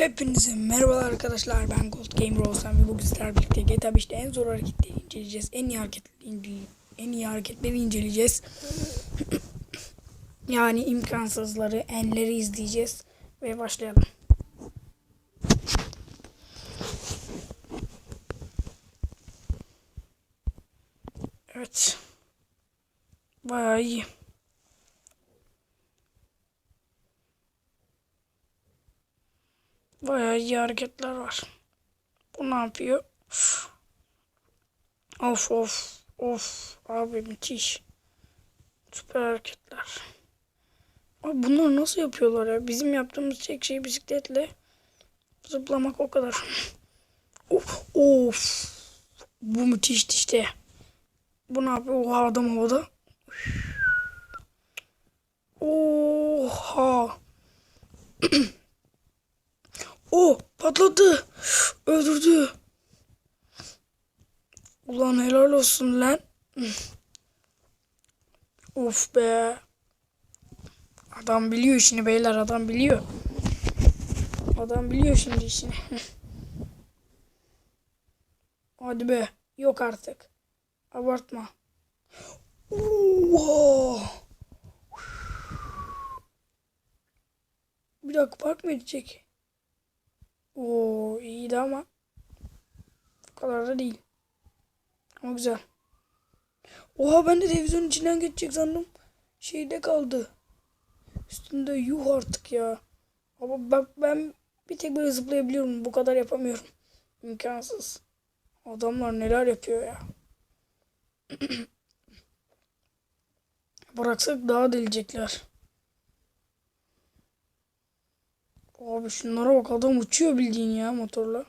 Hepinize merhabalar arkadaşlar ben Gold Gamer olsam ve bugün sizlerle birlikte GTA 5'te en zor hareketleri inceleyeceğiz. En iyi incele- en iyi hareketleri inceleyeceğiz. yani imkansızları, enleri izleyeceğiz ve başlayalım. Evet. Bayağı iyi. Bayağı iyi hareketler var. Bu ne yapıyor? Of of of abi müthiş. Süper hareketler. Abi bunları nasıl yapıyorlar ya? Bizim yaptığımız tek şey bisikletle zıplamak o kadar. Of of. Bu müthişti işte. Bu ne yapıyor? Oha adam havada. Oha. O patladı. Öldürdü. Ulan helal olsun lan. of be. Adam biliyor işini beyler adam biliyor. Adam biliyor şimdi işini. Hadi be. Yok artık. Abartma. Bir dakika park mı edecek? Oo iyiydi ama bu kadar da değil. Ama güzel. Oha ben de televizyonun içinden geçecek sandım. Şeyde kaldı. Üstünde yuh artık ya. Ama bak ben bir tek böyle zıplayabiliyorum. Bu kadar yapamıyorum. İmkansız. Adamlar neler yapıyor ya. Bıraksak daha delecekler. Abi şunlara bak adam uçuyor bildiğin ya motorla.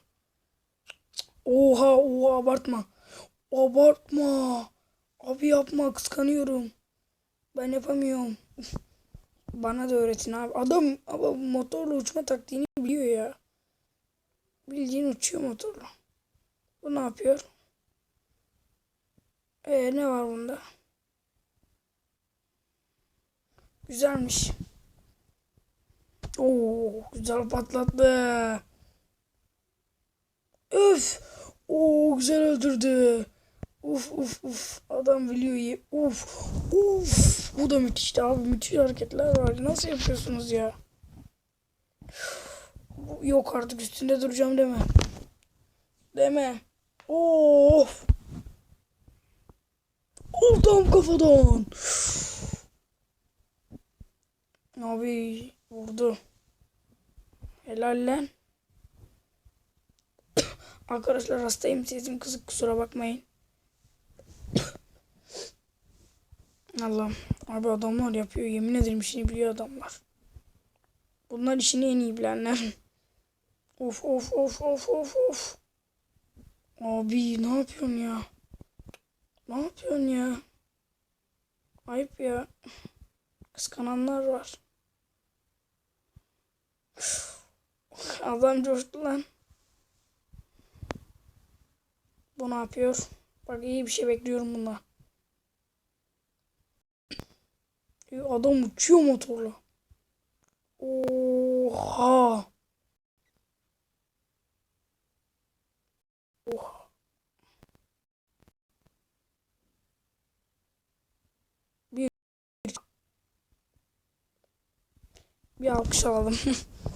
Oha oha abartma. Abartma. Abi yapma kıskanıyorum. Ben yapamıyorum. Bana da öğretin abi. Adam ama motorla uçma taktiğini biliyor ya. Bildiğin uçuyor motorla. Bu ne yapıyor? Ee ne var bunda? Güzelmiş. Oo güzel patlattı. Öf. Oo güzel öldürdü. Uf uf uf. Adam biliyor. Uf. Uf. Bu da müthişti abi. Müthiş hareketler var. Nasıl yapıyorsunuz ya? Yok artık üstünde duracağım deme. Deme. Of. Oh tam kafadan. Abi vurdu. Helal lan. Arkadaşlar hastayım sesim kızık kusura bakmayın. Allah'ım. Abi adamlar yapıyor. Yemin ederim işini biliyor adamlar. Bunlar işini en iyi bilenler. Of of of of of of. Abi ne yapıyorsun ya? Ne yapıyorsun ya? Ayıp ya. Kıskananlar var. Adam coştu lan. Bu ne yapıyor? Bak iyi bir şey bekliyorum bundan. Ee, Adam uçuyor motorla. Oha. Oha. Bir bir alkış alalım.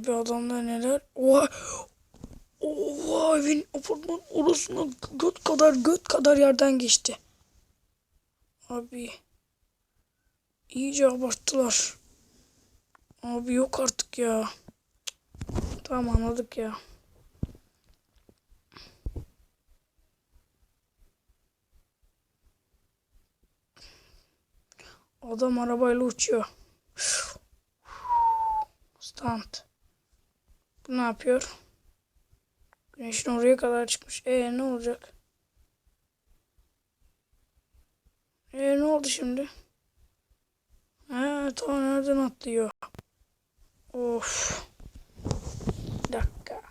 Abi adamlar neler? Oha! Oha evin apartman orasına göt kadar göt kadar yerden geçti. Abi iyice abarttılar. Abi yok artık ya. Tamam anladık ya. Adam arabayla uçuyor. Stand. Ne yapıyor? Güneşin oraya kadar çıkmış. E ne olacak? E ne oldu şimdi? He tamam nereden atlıyor? Of. Bir dakika.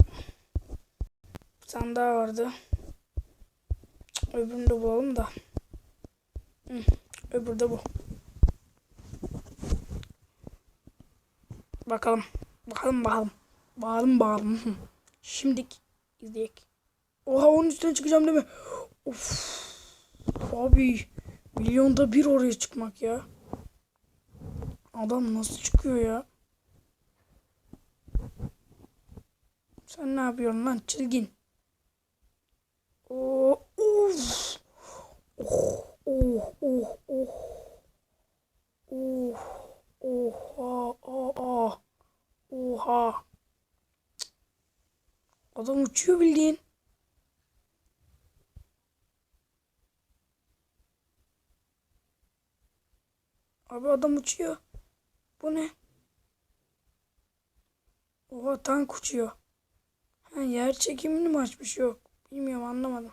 Bir tane daha vardı. Öbürünü de bulalım da. Hı. Öbürü de bu. Bakalım. Bakalım bakalım. Bakalım bakalım. Şimdik izleyek. Oha onun üstüne çıkacağım değil mi? Of. Abi milyonda bir oraya çıkmak ya. Adam nasıl çıkıyor ya? Sen ne yapıyorsun lan çılgın? Oo, of. Oh, oh, oh, oh. Oh, oha, oha, oha. Adam uçuyor bildiğin. Abi adam uçuyor. Bu ne? Oha tank uçuyor. Ha, yer çekimini mi açmış yok. Bilmiyorum anlamadım.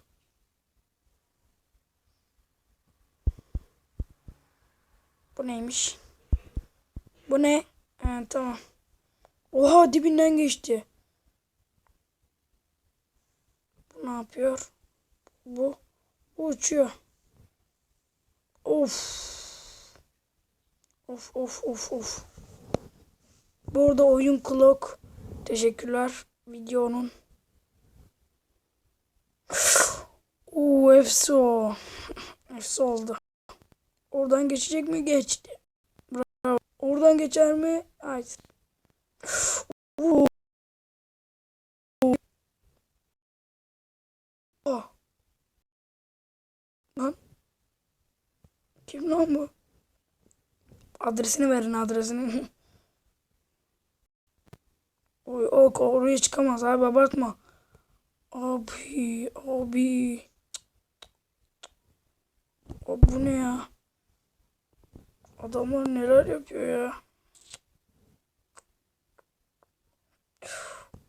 Bu neymiş? Bu ne? Ha, tamam. Oha dibinden geçti. Bu ne yapıyor? Bu, uçuyor. Of. Of of of of. Bu arada oyun clock. Teşekkürler videonun. Uuu efsi o. Efsi oldu. Oradan geçecek mi? Geçti. Bravo. Oradan geçer mi? Hayır. Uuu. Oh. Lan. Kim lan bu? Adresini verin adresini. Oy, o oraya çıkamaz abi abartma. Abi abi. Abi bu ne ya? Adamlar neler yapıyor ya?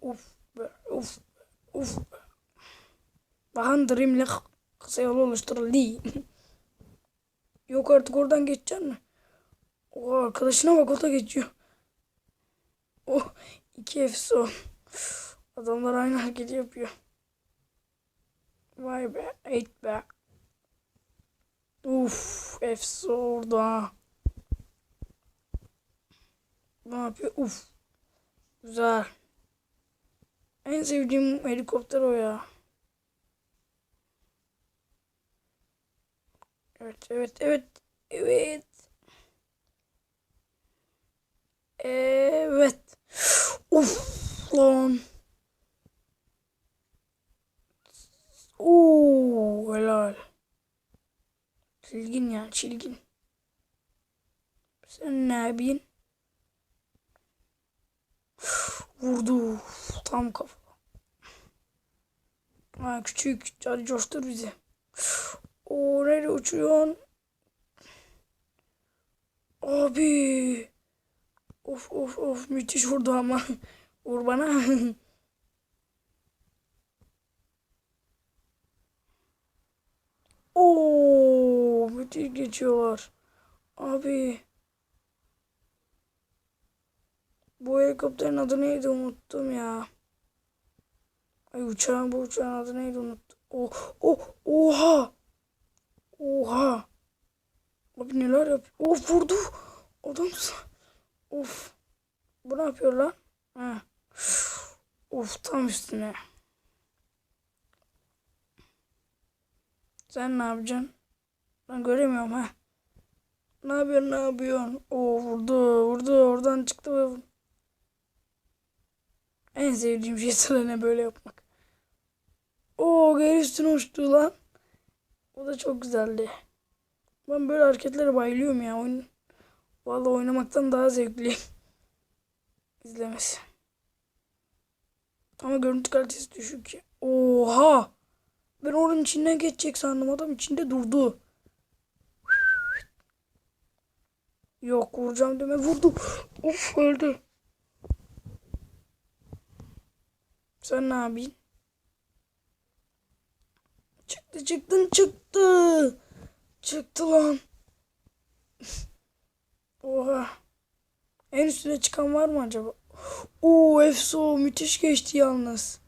Uf be uf be uf be. Bahan Dream'le kısa yol oluşturuldu. Yok artık oradan geçeceksin mi? O arkadaşına bak o da geçiyor. Oh iki efso. Adamlar aynı hareketi yapıyor. Vay be. Eight be. Uf efso orada. Ne yapıyor? Uf. Güzel. En sevdiğim helikopter o ya. Evet, evet, evet. Evet. Evet. Uf lan. Oo helal. Çilgin ya çilgin. Sen ne yapayım? Vurdu. Tam kafa. Ha küçük. Hadi coştur bizi. O nereye uçuyorsun? Abi. Of of of müthiş vurdu ama. Vur bana. Oo müthiş geçiyorlar. Abi. Bu helikopterin adı neydi unuttum ya. Ay uçağın bu uçağın adı neydi unuttum. Oh, oh, oha. Oha. Abi neler yapıyor? Of vurdu. Adam Of. Bu ne yapıyor lan? Ha. Of tam üstüne. Sen ne yapacaksın? Ben göremiyorum ha. Ne yapıyorsun ne yapıyorsun? Oo vurdu vurdu oradan çıktı. En sevdiğim şey sana böyle yapmak. Oo geri üstüne uçtu lan. O da çok güzeldi. Ben böyle hareketlere bayılıyorum ya. Oyun Vallahi oynamaktan daha zevkli. İzlemesi. Ama görüntü kalitesi düşük ya. Oha! Ben oranın içinden geçecek sandım. Adam içinde durdu. Yok vuracağım deme vurdu. Of öldü. Sen ne yapayım? Çıktı çıktın çıktı. Çıktı lan. Oha. En üstüne çıkan var mı acaba? Oo Efso müthiş geçti yalnız.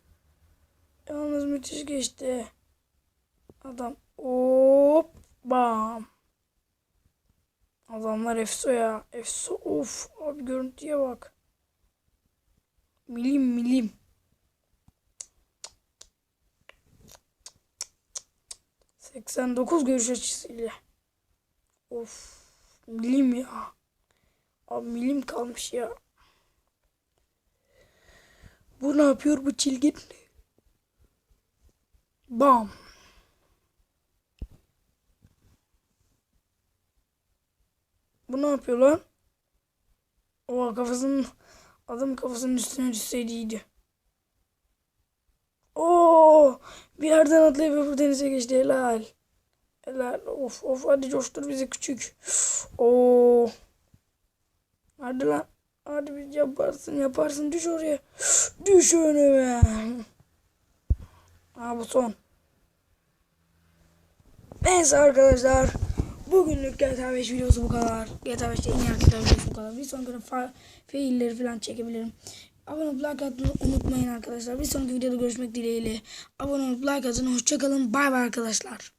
Yalnız müthiş geçti. Adam hop bam. Adamlar efso ya. Efso of. Abi görüntüye bak. Milim milim. Seksen dokuz görüş açısıyla. Of. Milim ya. Abi milim kalmış ya. Bu ne yapıyor bu çilgin? Bam. Bu ne yapıyor lan? Oha kafasının adam kafasının üstüne düşseydi iyiydi. Oo, bir yerden atlayıp öbür denize geçti helal. Helal. Of of hadi coştur bizi küçük. Oo. Hadi lan. Hadi bir yaparsın yaparsın düş oraya. Düş önüme. Ha bu son. Neyse arkadaşlar. Bugünlük GTA 5 videosu bu kadar. GTA 5'te en hareketler videosu bu kadar. Bir sonraki fa- failleri falan çekebilirim. Abone olup like atmayı unutmayın arkadaşlar. Bir sonraki videoda görüşmek dileğiyle. Abone olup like atın. Hoşçakalın. Bay bay arkadaşlar.